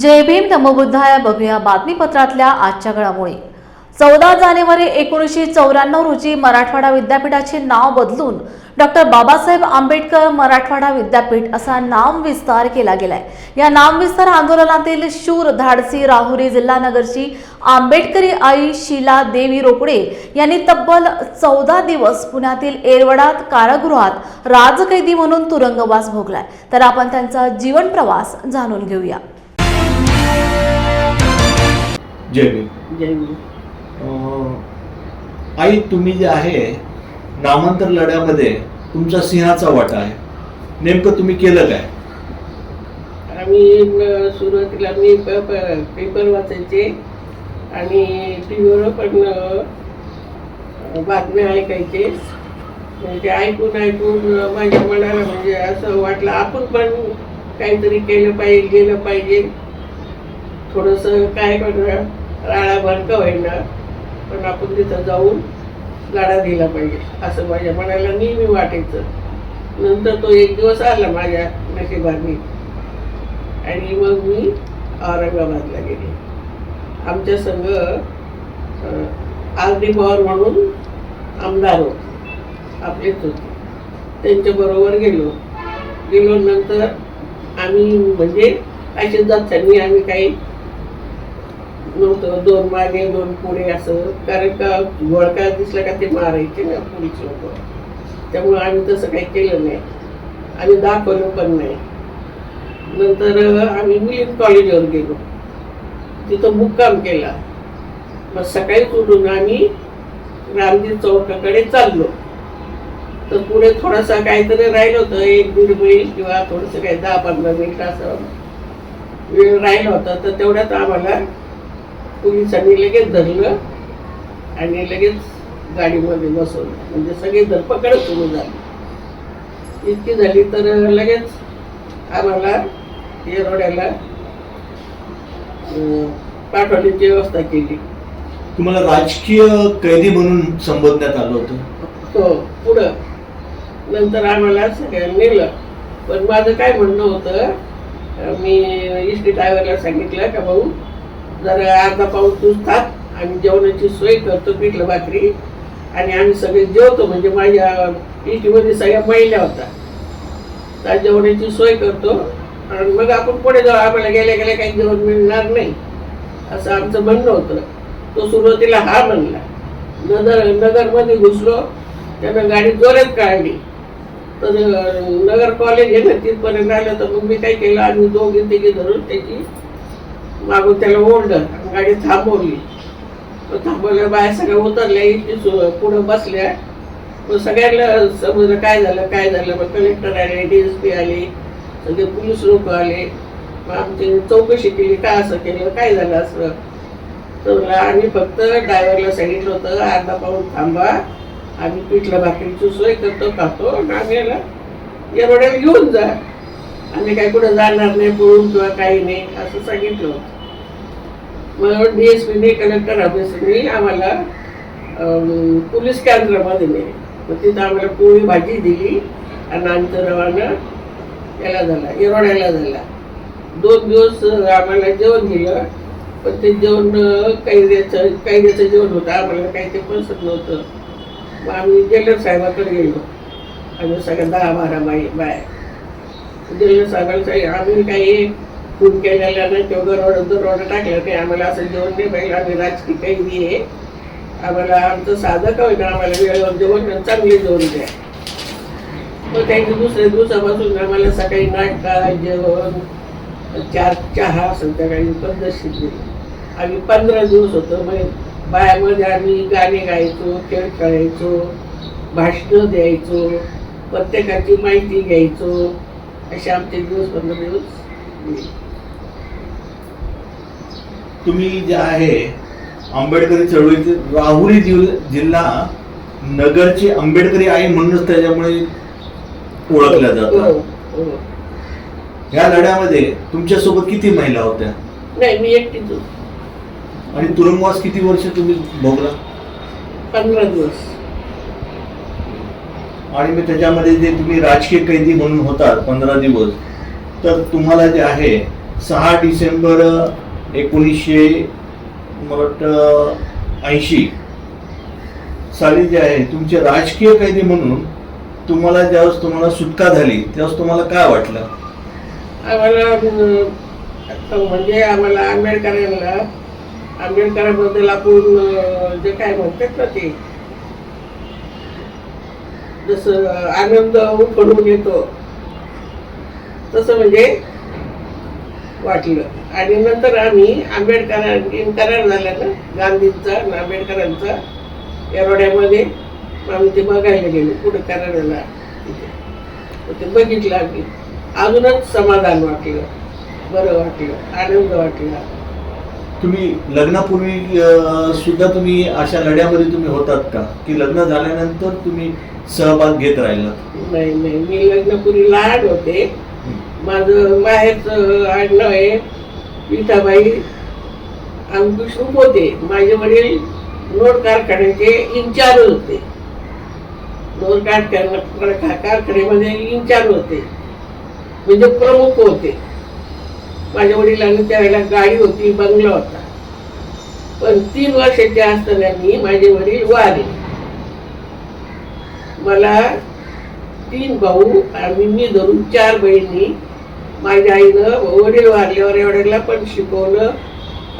जय भीम नमोबुद्धाय बघूया बातमीपत्रातल्या आजच्या घडामोडी. चौदा जानेवारी एकोणीसशे चौऱ्याण्णव रोजी मराठवाडा विद्यापीठाचे नाव बदलून डॉक्टर बाबासाहेब आंबेडकर मराठवाडा विद्यापीठ असा नामविस्तार केला गेलाय. या नामविस्तार आंदोलनातील शूर धाडसी राहुरी जिल्हानगरची आंबेडकरी आई शीला देवी रोकडे यांनी तब्बल चौदा दिवस पुण्यातील एरवडात कारागृहात राजकैदी म्हणून तुरुंगवास भोगलाय. तर आपण त्यांचा जीवन प्रवास जाणून घेऊया. जय जय आई तुम्ही जे आहे नामांतर लढ्यामध्ये तुमचा सिंहाचा वाटा आहे. नेमकं तुम्ही केलं काय? आम्ही सुरुवातीला मी पेपर वाचायचे आणि टी व्हीवर पण बातम्या ऐकायचे. म्हणजे ऐकून ऐकून माझ्या मनाला म्हणजे असं वाटलं आपण पण काहीतरी केलं पाहिजे गेलं पाहिजे. थोडंसं काय पण राळा भरका होईना पण आपण तिथं जाऊन गाडा दिला पाहिजे असं माझ्या मनाला नेहमी वाटायचं. नंतर तो एक दिवस आला माझ्या नशिबाने. आणि मग मी औरंगाबादला गेले. आमच्या संघ आरडी पवार म्हणून आमदार होते. आपलेच होते. त्यांच्याबरोबर गेलो. गेलो नंतर आम्ही म्हणजे असे जाताना आम्ही काही नव्हतं. दोन मागे दोन पुढे असं. कारण का गोळका दिसला का ते मारायचे ना पोलीस लोक. त्यामुळं आम्ही तसं काही केलं नाही. आणि दाखवलं पण नाही. नंतर आम्ही मिलिंद कॉलेजवर गेलो. तिथं मुक्काम केला. मग सकाळी उठून आम्ही रामजी चौकाकडे चाललो. तर पुढे थोडासा काहीतरी राहिलं होतं एक दीड मैल किंवा थोडंसं काही दहा पंधरा मिनिट असं वेळ राहिला होता. तर तेवढ्यात आम्हाला पोलिसांनी लगेच धरलं आणि लगेच गाडीमध्ये बसवलं. म्हणजे सगळे धरपकड सुरू झाली. इतकी झाली तर लगेच आम्हाला येरवड्याला अं, पाठवण्याची व्यवस्था केली. तुम्हाला राजकीय कैदी म्हणून संबोधण्यात आलं होतं. हो पुढं. नंतर आम्हाला सगळ्यांना नेलं. पण माझं काय म्हणणं होतं मी इस्टी ड्रायव्हरला सांगितलं का भाऊ जरा अर्धा पाऊस तूच आम्ही जेवणाची सोय करतो पिठलं भाकरी. आणि आम्ही सगळे जेवतो म्हणजे माझ्या इस्टीमध्ये सगळ्या महिला होत्या. त्या जेवणाची सोय करतो. आणि मग आपण पुढे जाऊ आम्हाला गेल्या गेल्या काही जेवण मिळणार नाही. असं आमचं म्हणणं होतं. तो सुरुवातीला हा म्हणला. नगर नगरमध्ये घुसलो. त्यानं गाडी जोरात काढली. तर नगर कॉलेज आहे ना तिथपर्यंत आलं. तर मग मी काय केलं आम्ही दोघे तिघे धरून त्याची मागून त्याला ओढलं आणि गाडी थांबवली. तो थांबवल्या बाया सगळ्या उतरल्या इथे पुढं बसल्या. मग सगळ्यांना समजलं काय झालं काय झालं. मग कलेक्टर आले डी एस पी आले सगळे पोलीस लोक आले. मग आमची चौकशी केली काय असं केलं काय झालं असं. तर आम्ही फक्त ड्रायव्हरला सांगितलं होतं अर्धा पाऊन थांबा. आम्ही पिठलं भाकरीची सोय करतो खातो आणि आम्ही याला एवढ्याला घेऊन जा. आम्ही काय कुठं जाणार नाही पळून किंवा काही नाही असं सांगितलं होतं. मग डी एस पीने कलेक्टर ऑफिसने आम्हाला पोलीस केंद्रामध्ये दिले. मग तिथं आम्हाला पोळी भाजी दिली आणि आमच्या रवाना याला झाला येरोड्याला झाला. दोन दिवस आम्हाला जेवण दिलं पण ते जेवण कैद्याचं कैद्याचं जेवण होतं. आम्हाला काही ते पसंत नव्हतं. मग आम्ही जेलर साहेबाकडे गेलो. आम्ही सगळ्या दहा बारा बाई बाय. जेलर साहेबांसाठी आम्ही काही खून केलेल्यानं नाही रोड गरवड दरवड टाकलं नाही आम्हाला असं जेवण नाही पाहिजे आम्ही राजकीय कैदी आहे. आम्हाला आमचं साधं का होईना आम्हाला वेळेवर जेवण चांगले जेवण द्या. मग त्यांच्या दुसऱ्या दिवसापासून आम्हाला सकाळी नाश्ता जेवण चार चहा संध्याकाळी पद्धतशीर दिली. आम्ही पंधरा दिवस होतो मग बायामध्ये आम्ही गाणे गायचो खेळ खेळायचो भाषणं द्यायचो प्रत्येकाची माहिती घ्यायचो. असे आमचे दिवस पंधरा दिवस गेले. तुम्ही जे आहे आंबेडकरी चळवळीचे राहुरी जिल- जिल्हा नगरची आंबेडकरी आई म्हणूनच त्याच्यामुळे ओळखल्या हो, जातात हो. ह्या लढ्यामध्ये तुमच्यासोबत किती महिला होत्या नाही मी एकटीच होतो. आणि तुरुंगवास किती वर्ष तुम्ही भोगला पंधरा दिवस आणि मग त्याच्यामध्ये जे तुम्ही राजकीय कैदी म्हणून होतात पंधरा दिवस तर तुम्हाला जे आहे सहा डिसेंबर एकोणीसशे मला वाटतं ऐंशी. साली जे आहे तुमचे राजकीय कैदी म्हणून तुम्हाला ज्यावेळेस तुम्हाला सुटका झाली त्यावेळेस तुम्हाला काय वाटलं? आम्हाला आता म्हणजे आम्हाला आंबेडकरांना आंबेडकरांबद्दल आपण जे काय म्हणतात ना ते जसं आनंद उकडून येतो. तसं म्हणजे वाटलं आणि नंतर आम्ही आंबेडकरांनी करार झाला ना गांधींचा आणि आंबेडकरांचा एरोड्यामध्ये आम्ही ते बघायला गेलो पुढे करार झाला तिथे ते बघितलं आम्ही. अजूनच समाधान वाटलं. बरं वाटलं आनंद वाटला. तुम्ही लग्नापूर्वी सुद्धा तुम्ही अशा लढ्यामध्ये तुम्ही होतात का? की लग्न झाल्यानंतर तुम्ही सहभाग घेत राहिलात? नाही नाही. मी लग्नपूर्वी लहान होते. माझं माहेरचं आडनाव आहे पिताबाई अंकुश होते माझे वडील नोट कारखान्याचे इन्चार्ज होते. नोट कारखाना कारखान्यामध्ये इन्चार्ज होते. म्हणजे प्रमुख होते. माझ्या वडिलांनी त्यावेळेला गाडी होती बंगला होता. पण तीन वर्षाचे असताना मी माझे वडील वारले मला तीन भाऊ आणि मी धरून चार बहिणी माझ्या आईनं वडील वारल्यावर एवढ्याला पण शिकवलं.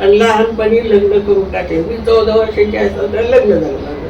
आणि लहानपणी लग्न करून टाकले. मी चौदा वर्षाची असताना लग्न झालं माझं.